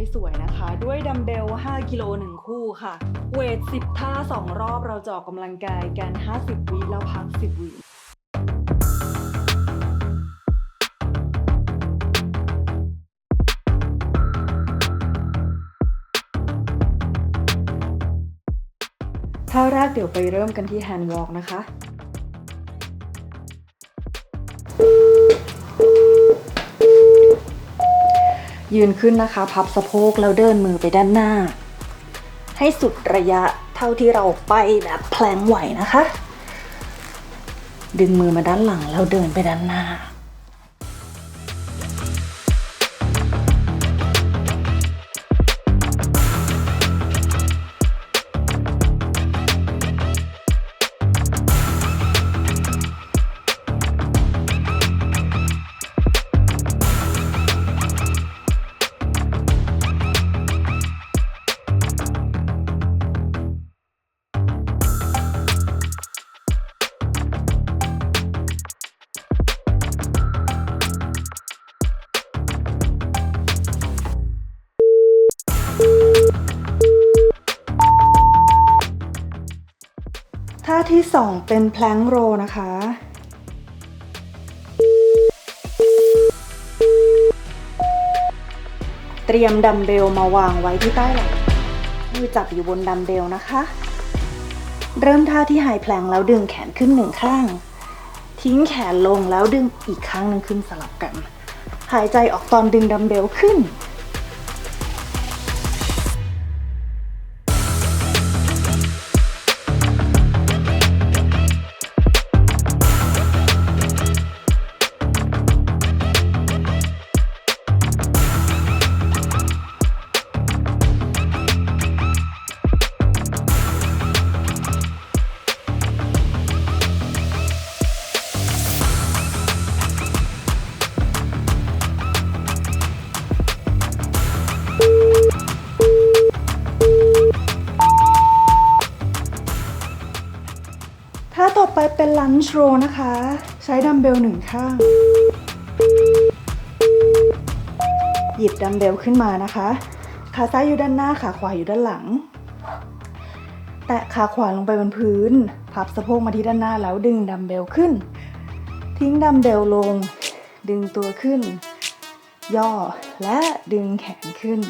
ให้สวยนะคะ ด้วยดัมเบล 5 กิโล 1 คู่ค่ะ เวท 10 ท่า 2 รอบเราจะออกกำลังกายกัน 50 วิแล้วพัก 10 วิท่าแรกเดี๋ยวไปเริ่มกันที่แฮนด์วอล์กนะคะ ยืนขึ้นนะคะ พับสะโพกแล้วเดินมือไปด้านหน้า ให้สุดระยะเท่าที่เราไปแบบแพลงไหวนะคะ ดึงมือมาด้านหลังแล้วเดินไปด้านหน้า ท่าที่สองเป็นแพลงโรนะคะ เตรียมดัมเบลมาวางไว้ที่ใต้หลังมือจับอยู่บนดัมเบลนะคะ เริ่มท่าที่ไฮแพลงแล้วดึงแขนขึ้นหนึ่งข้าง ทิ้งแขนลงแล้วดึงอีกข้างหนึ่งขึ้นสลับกัน หายใจออกตอนดึงดัมเบลขึ้น ชโรนะคะ ใช้ดัมเบลหนึ่งข้าง หยิบดัมเบลขึ้นมานะคะ ขาซ้ายอยู่ด้านหน้า ขาขวาอยู่ด้านหลัง แตะขาขวาลงไปบนพื้น พับสะโพกมาที่ด้านหน้าแล้วดึงดัมเบลขึ้น ทิ้งดัมเบลลง ดึงตัวขึ้น ย่อและดึงแขนขึ้น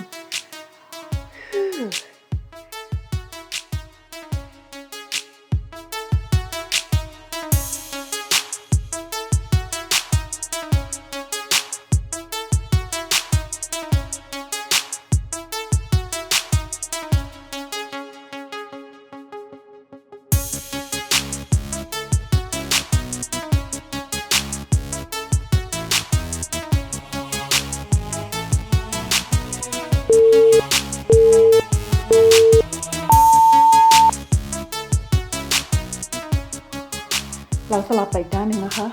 สลับไปอีกด้านหนึ่งนะคะ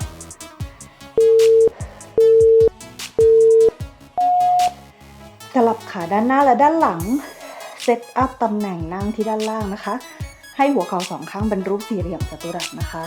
สลับขาด้านหน้าและด้านหลัง เซตอัพตำแหน่งนั่งที่ด้านล่างนะคะ ให้หัวเข่าสองข้างเป็นรูปสี่เหลี่ยมจัตุรัสนะคะ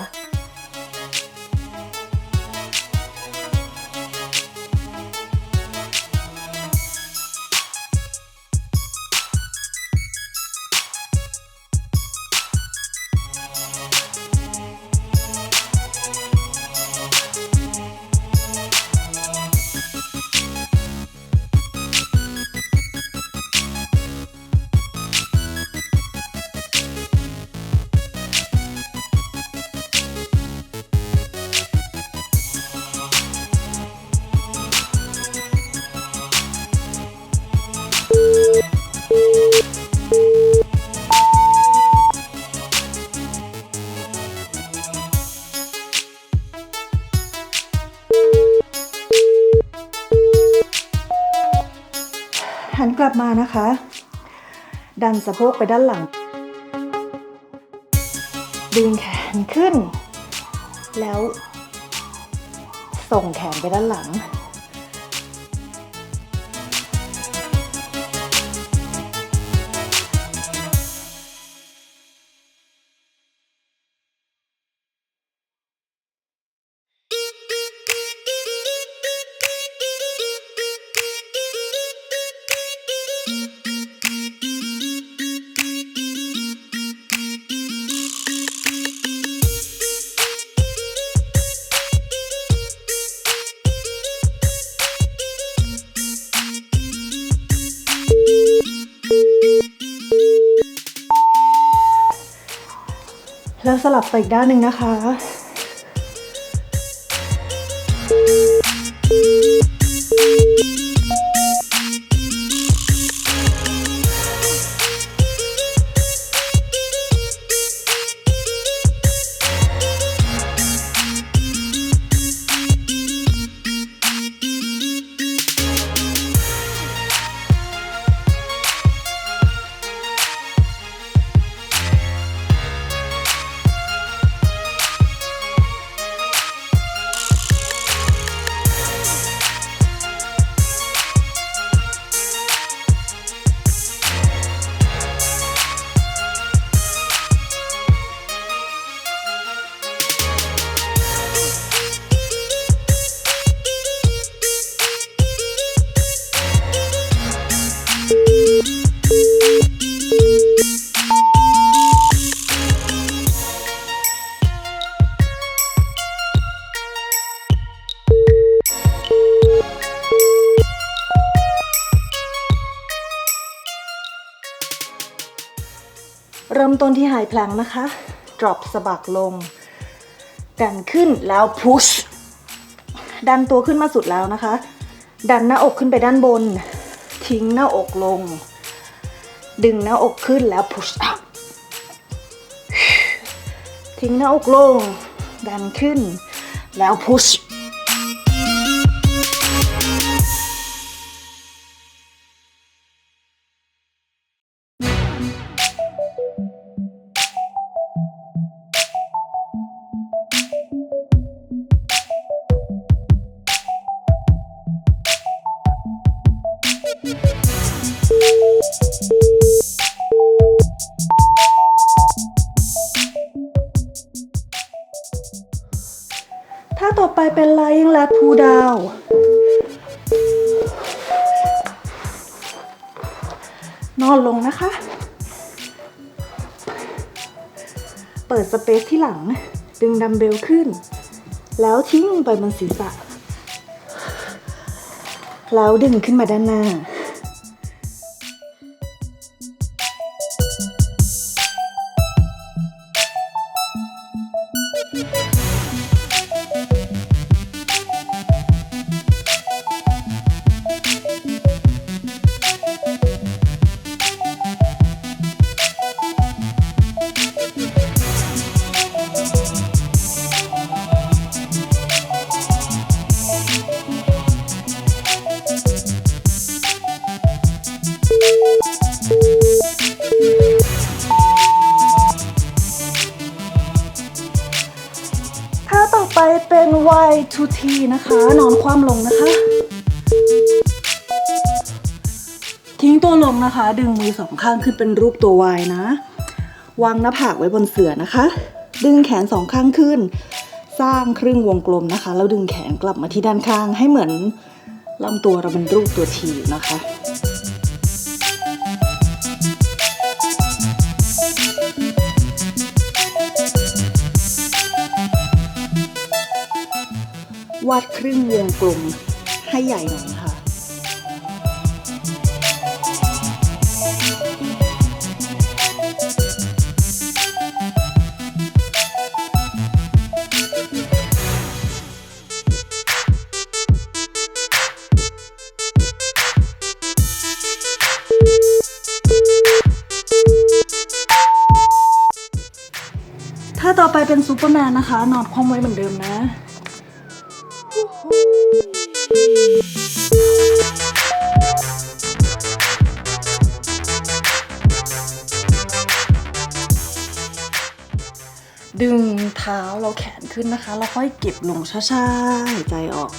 หันกลับมานะคะ ดันสะโพกไปด้านหลัง ดึงแขนขึ้น แล้วส่งแขนไปด้านหลัง แล้วสลับไปอีกด้านหนึ่งนะคะ ริ่มต้นที่ไฮแพลงนะคะ drop สะบักลง ดันขึ้นแล้ว push ดันตัวขึ้นมาสุดแล้วนะคะ ดันหน้าอกขึ้นไปด้านบน ทิ้งหน้าอกลง ดึงหน้าอกขึ้นแล้ว push up ทิ้งหน้าอกลง ดันขึ้น แล้ว push ราภูดาว นอนลงนะคะ เปิดสเปซที่หลัง ดึงดัมเบลขึ้น แล้วทิ้งลงไปบนศีรษะ แล้วดึงขึ้นมาด้านหน้า เป็น Y to T นะคะ นอนคว่ำลงนะคะ ทิ้งตัวลงนะคะ ดึงมือสองข้างขึ้นเป็นรูปตัว Y นะ วางหน้าผากไว้บนเสื่อนะคะ ดึงแขนสองข้างขึ้น สร้างครึ่งวงกลมนะคะ แล้วดึงแขนกลับมาที่ด้านข้างให้เหมือนลำตัวเราเป็นรูปตัวทีนะคะ วาดครึ่งวงกลมให้ใหญ่หน่อยนะคะถ้าต่อไปเป็นซูเปอร์แมนนะคะ นอนคว่ำไว้เหมือนเดิมนะ ขนขึ้นนะคะ เราค่อยเก็บลงช้าๆหายใจออก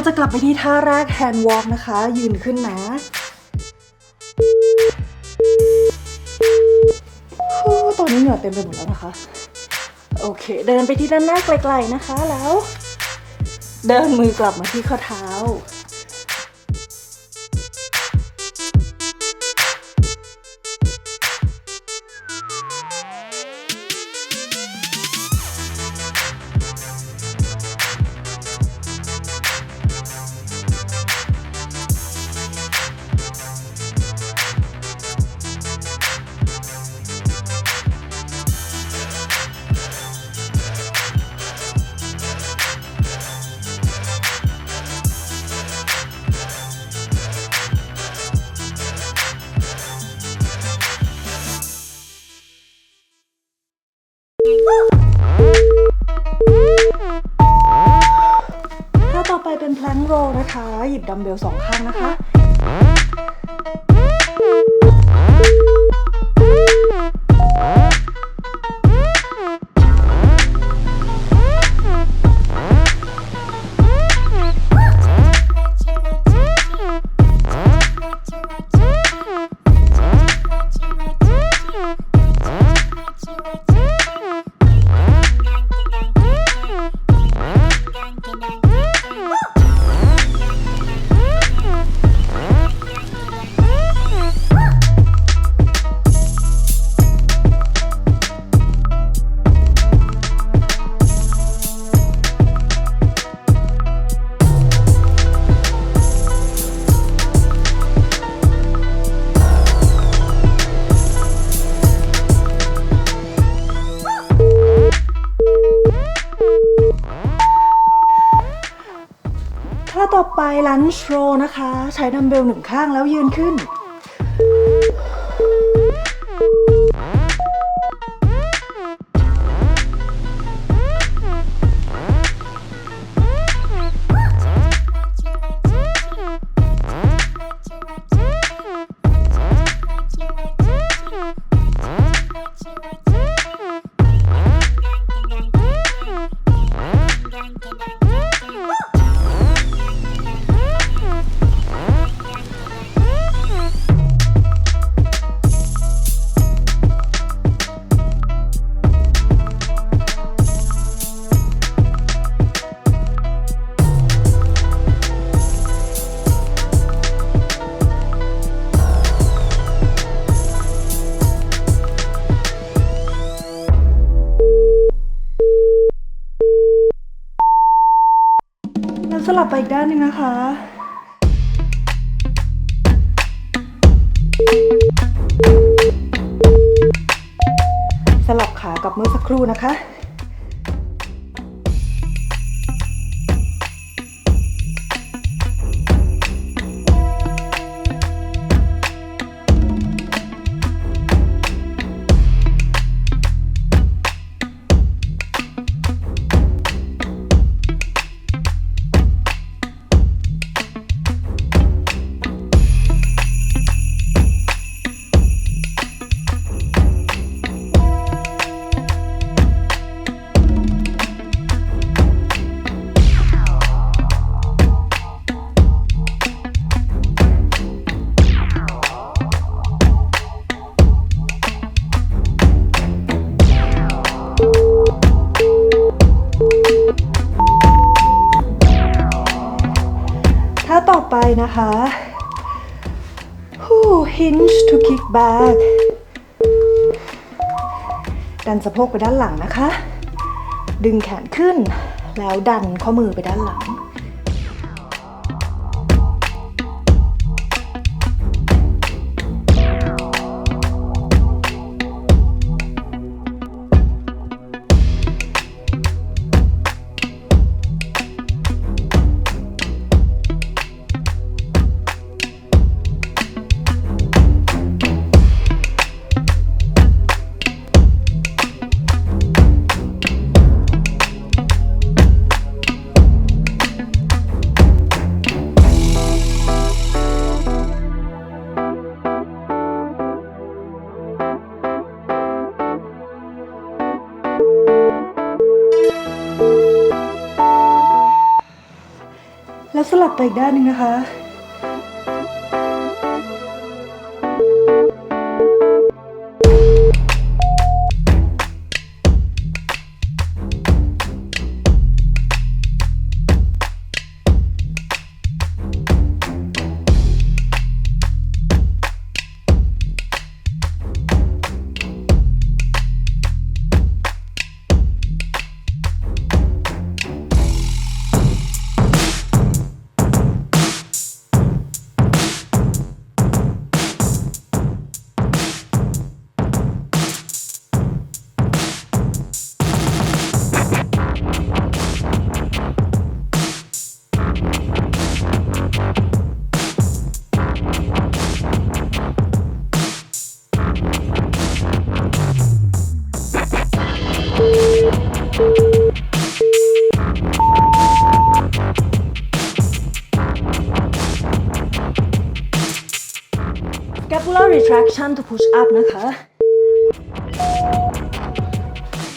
เราจะกลับไปที่ท่าแรก hand walk นะคะ ยืนขึ้นนะตอนนี้เหงื่อเต็มไปหมดแล้วนะคะ โอเค เดินไปที่ด้านหน้าไกลๆนะคะแล้ว เดินมือกลับมาที่ข้อเท้า บดัมเบลสองข้างนะคะ ลันช์โรนะคะ ใช้ดัมเบลหนึ่งข้างแล้วยืนขึ้น อีกด้านหนึ่งนะคะ สลับขากับเมื่อสักครู่นะคะ นะคะ hinge to kick back ดันสะโพกไปด้านหลังนะคะ ดึงแขนขึ้น แล้วดันข้อมือไปด้านหลัง ไปอีกด้านหนึ่งนะคะ retraction to push up นะคะ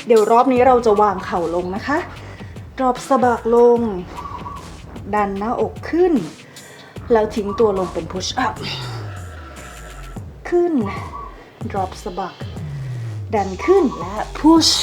เดี๋ยวรอบนี้เราจะวางเข่าลงนะคะ ดรอปสะบักลง ดันหน้าอกขึ้น แล้วทิ้งตัวลงเป็น push up ขึ้น drop สะบัก ดันขึ้นและ push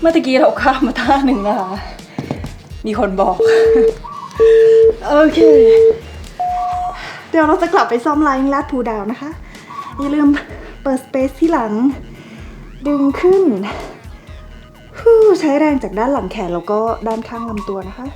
เมื่อตะกี้เราข้ามมาท่าหนึ่งนะคะ มีคนบอก โอเค เดี๋ยวเราจะกลับไปซ่อมไลน์ลาดผูดาวนะคะ อย่าลืมเปิดสเปซที่หลัง ดึงขึ้น ใช้แรงจากด้านหลังแขนแล้วก็ด้านข้างลำตัวนะคะ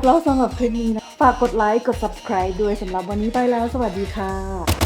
จบแล้วสำหรับคลิปนี้นะ ฝากกดไลค์ กด subscribe ด้วยสำหรับวันนี้ไปแล้ว สวัสดีค่ะ